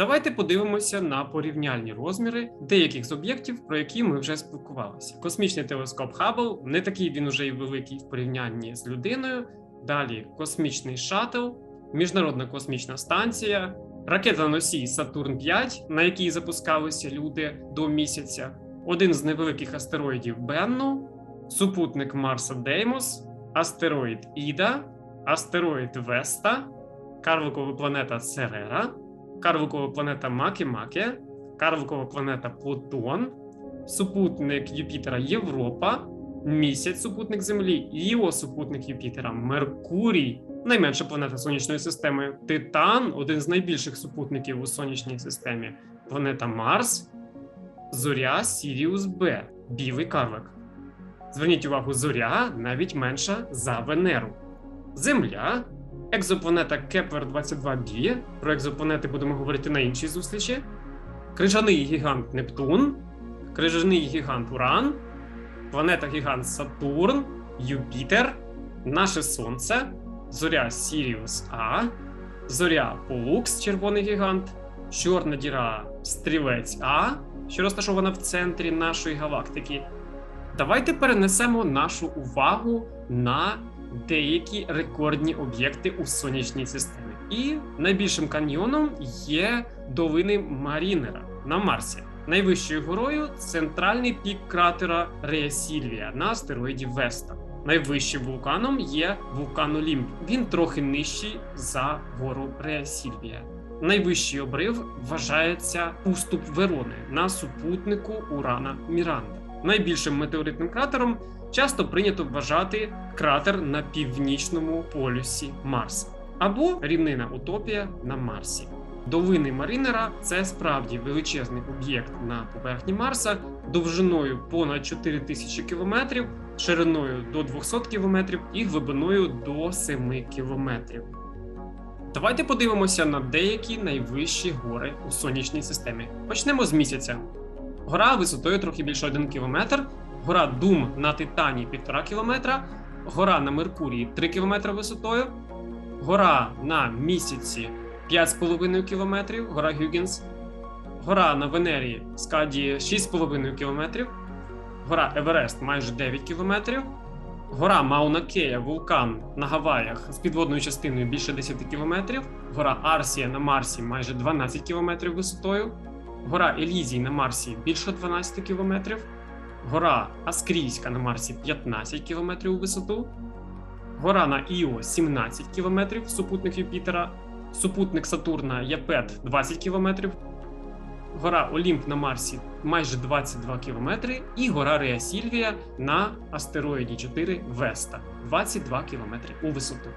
Давайте подивимося на порівняльні розміри деяких з об'єктів, про які ми вже спілкувалися. Космічний телескоп Хаббл не такий він уже й великий в порівнянні з людиною. Далі космічний шаттл, Міжнародна космічна станція, ракета носій Сатурн 5, на якій запускалися люди до місяця, один з невеликих астероїдів Бенну, супутник Марса Деймос, астероїд Іда, астероїд Веста, карликова планета Церера, карликова планета Маке-Маке, карликова планета Плутон, супутник Юпітера Європа, місяць супутник Землі, Іо супутник Юпітера, Меркурій, найменша планета сонячної системи, Титан, один з найбільших супутників у сонячній системі, планета Марс, Зоря Сіріус Б, білий карлик. Зверніть увагу, зоря навіть менша за Венеру. Земля, екзопланета Кеплер 22b. Про екзопланети будемо говорити на іншій зустрічі. Крижаний гігант Нептун, крижаний гігант Уран, планета гігант Сатурн, Юпітер, наше Сонце, зоря Сіріус А, зоря Полукс, червоний гігант, чорна діра Стрілець А, що розташована в центрі нашої галактики. Давайте перенесемо нашу увагу на деякі рекордні об'єкти у сонячній системі. І найбільшим каньйоном є долини Марінера на Марсі. Найвищою горою центральний пік кратера Рея Сільвія на астероїді Веста. Найвищим вулканом є вулкан Олімп. Він трохи нижчий за гору Рея Сільвія. Найвищий обрив вважається уступ Верони на супутнику Урана Міранда. Найбільшим метеоритним кратером часто прийнято вважати кратер на північному полюсі Марса або рівнина Утопія на Марсі. Долини Марінера це справді величезний об'єкт на поверхні Марса довжиною понад 4000 кілометрів, шириною до 200 кілометрів і глибиною до 7 кілометрів. Давайте подивимося на деякі найвищі гори у сонячній системі. Почнемо з місяця. Гора висотою трохи більше 1 км, гора Дум на Титані 1,5 км, гора на Меркурії 3 км висотою, гора на місяці 5,5 км, гора Гюгенс, гора на Венері Скаді 6,5 км, гора Еверест майже 9 км, гора Мауна Кея, вулкан на Гаваях з підводною частиною більше 10 км, гора Арсія на Марсі майже 12 км висотою, гора Елізій на Марсі більше 12 км, гора Аскрійська на Марсі 15 км у висоту, гора на Іо 17 км, супутник Юпітера, супутник Сатурна Япет 20 км, гора Олімп на Марсі майже 22 км, і гора Реа Сільвія на астероїді 4 Веста 22 км у висоту.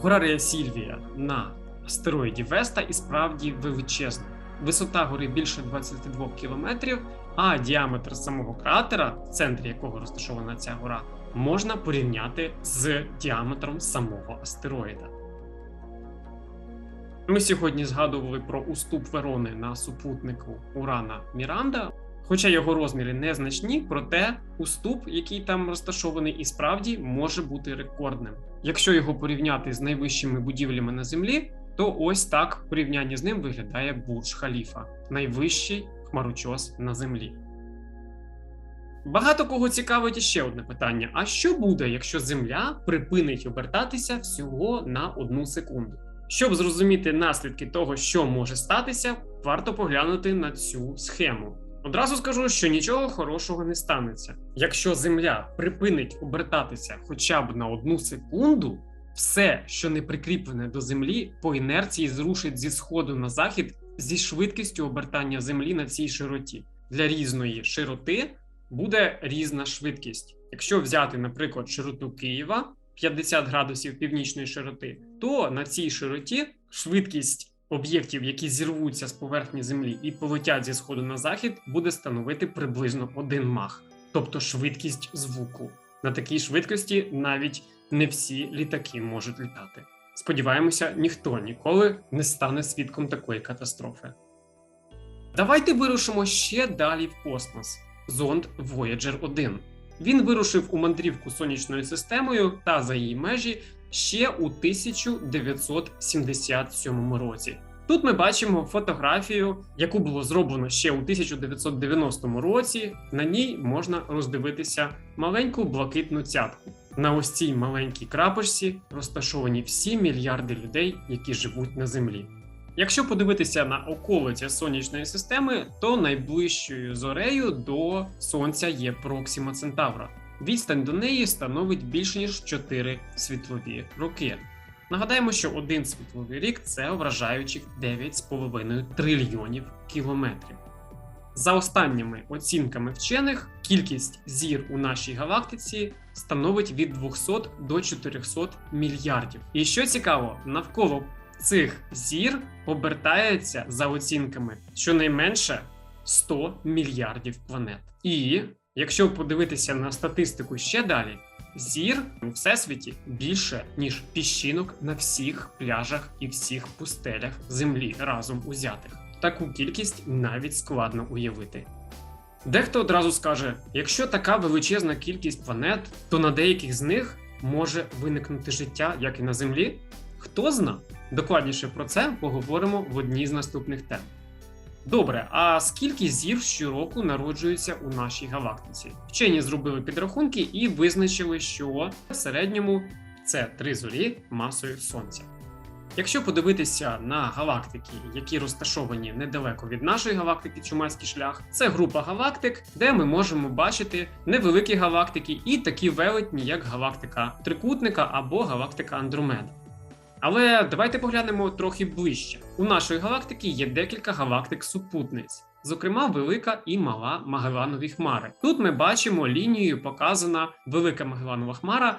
Гора Реа Сільвія на астероїді Веста і справді величезна. Висота гори більше 22 кілометрів, а діаметр самого кратера, в центрі якого розташована ця гора, можна порівняти з діаметром самого астероїда. Ми сьогодні згадували про уступ Верони на супутнику Урана Міранда. Хоча його розміри незначні, проте уступ, який там розташований, і справді може бути рекордним. Якщо його порівняти з найвищими будівлями на землі, то ось так в порівнянні з ним виглядає Бурдж Халіфа, найвищий хмарочос на землі. Багато кого цікавить іще одне питання: а що буде, якщо Земля припинить обертатися всього на одну секунду? Щоб зрозуміти наслідки того, що може статися, варто поглянути на цю схему. Одразу скажу, що нічого хорошого не станеться. Якщо Земля припинить обертатися хоча б на одну секунду, все, що не прикріплене до землі, по інерції зрушить зі сходу на захід зі швидкістю обертання землі на цій широті. Для різної широти буде різна швидкість. Якщо взяти, наприклад, широту Києва 50 градусів північної широти, то на цій широті швидкість об'єктів, які зірвуться з поверхні землі і полетять зі сходу на захід, буде становити приблизно 1 мах, тобто швидкість звуку. На такій швидкості навіть не всі літаки можуть літати. Сподіваємося, ніхто ніколи не стане свідком такої катастрофи. Давайте вирушимо ще далі в космос. Зонд Voyager 1. Він вирушив у мандрівку сонячною системою та за її межі ще у 1977 році. Тут ми бачимо фотографію, яку було зроблено ще у 1990 році. На ній можна роздивитися маленьку блакитну цятку. На ось цій маленькій крапочці розташовані всі мільярди людей, які живуть на землі. Якщо подивитися на околиці сонячної системи, то найближчою зорею до сонця є Проксима Центавра. Відстань до неї становить більше ніж 4 світлові роки. Нагадаємо, що один світловий рік це вражаючих 9,5 трильйонів кілометрів. За останніми оцінками вчених, кількість зір у нашій галактиці становить від 200 до 400 мільярдів. І що цікаво, навколо цих зір обертається за оцінками щонайменше 100 мільярдів планет. І якщо подивитися на статистику ще далі, зір у всесвіті більше ніж піщинок на всіх пляжах і всіх пустелях Землі разом узятих. Таку кількість навіть складно уявити. Дехто одразу скаже: якщо така величезна кількість планет, то на деяких з них може виникнути життя, як і на Землі. Хто зна? Докладніше про це поговоримо в одній з наступних тем. Добре, а скільки зір щороку народжується у нашій галактиці? Вчені зробили підрахунки і визначили, що в середньому це три зорі масою Сонця. Якщо подивитися на галактики, які розташовані недалеко від нашої галактики Чумацький шлях, це група галактик, де ми можемо бачити невеликі галактики і такі велетні, як галактика Трикутника або галактика Андромеда. Але давайте поглянемо трохи ближче. У нашої галактики є декілька галактик-супутниць, зокрема, велика і мала Магелланові хмари. Тут ми бачимо лінією показана велика Магелланова хмара.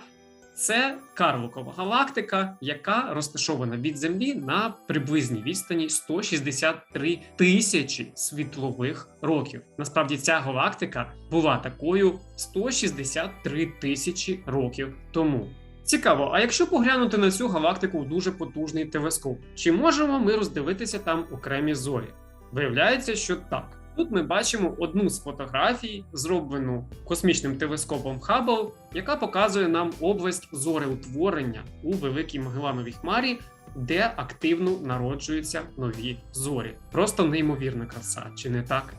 Це Карлукова галактика, яка розташована від Землі на приблизній відстані 163 тисячі світлових років. Насправді ця галактика була такою 163 тисячі років тому. Цікаво, а якщо поглянути на цю галактику в дуже потужний телескоп, чи можемо ми роздивитися там окремі зорі? Виявляється, що так. Тут ми бачимо одну з фотографій, зроблену космічним телескопом Хаббл, яка показує нам область зореутворення у великій Магеллановій хмарі, де активно народжуються нові зорі. Просто неймовірна краса, чи не так?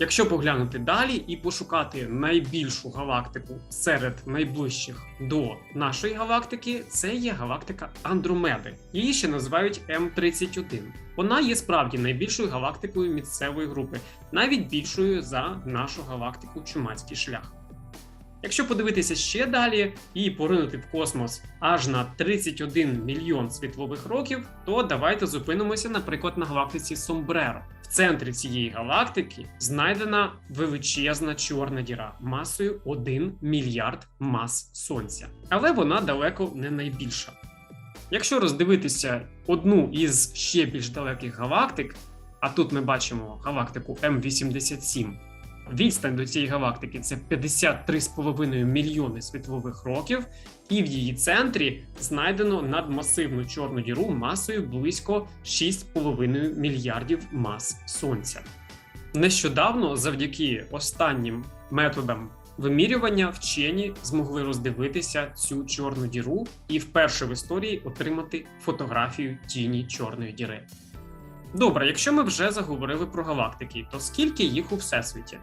Якщо поглянути далі і пошукати найбільшу галактику серед найближчих до нашої галактики, це є галактика Андромеди. Її ще називають М31. Вона є справді найбільшою галактикою місцевої групи, навіть більшою за нашу галактику Чумацький шлях. Якщо подивитися ще далі і поринути в космос аж на 31 мільйон світлових років, то давайте зупинимося, наприклад, на галактиці Сомбреро. В центрі цієї галактики знайдена величезна чорна діра масою 1 мільярд мас сонця, але вона далеко не найбільша. Якщо роздивитися одну із ще більш далеких галактик, а тут ми бачимо галактику М87. Відстань до цієї галактики це 53,5 мільйони світлових років, і в її центрі знайдено надмасивну чорну діру масою близько 6,5 мільярдів мас сонця. Нещодавно, завдяки останнім методам вимірювання, вчені змогли роздивитися цю чорну діру і вперше в історії отримати фотографію тіні чорної діри. Добре, якщо ми вже заговорили про галактики, то скільки їх у всесвіті?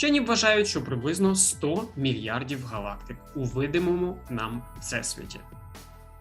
Вчені вважають, що приблизно 100 мільярдів галактик у видимому нам всесвіті.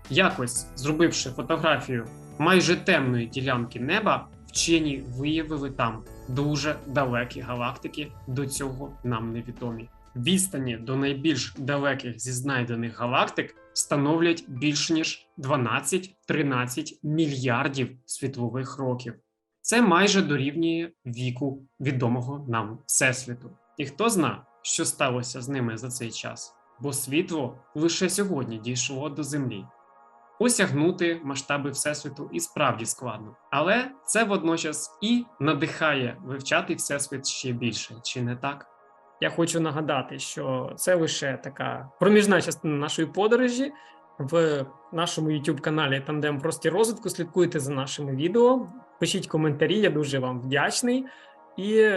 Якось, зробивши фотографію майже темної ділянки неба, вчені виявили там дуже далекі галактики, до цього нам невідомі. Відстані до найбільш далеких зі знайдених галактик становлять більш ніж 12-13 мільярдів світлових років. Це майже дорівнює віку відомого нам всесвіту. І хто зна, що сталося з ними за цей час, бо світло лише сьогодні дійшло до Землі. Осягнути масштаби всесвіту і справді складно, але це водночас і надихає вивчати всесвіт ще більше, чи не так? Я хочу нагадати, що це лише така проміжна частина нашої подорожі в нашому youtube каналі Тандем Простір розвитку. Слідкуйте за нашими відео, пишіть коментарі, я дуже вам вдячний. І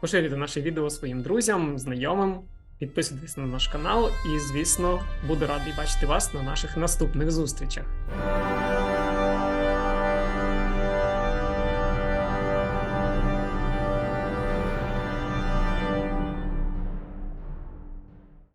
поширюйте наше відео своїм друзям, знайомим, підписуйтесь на наш канал, і, звісно, буду радий бачити вас на наших наступних зустрічах.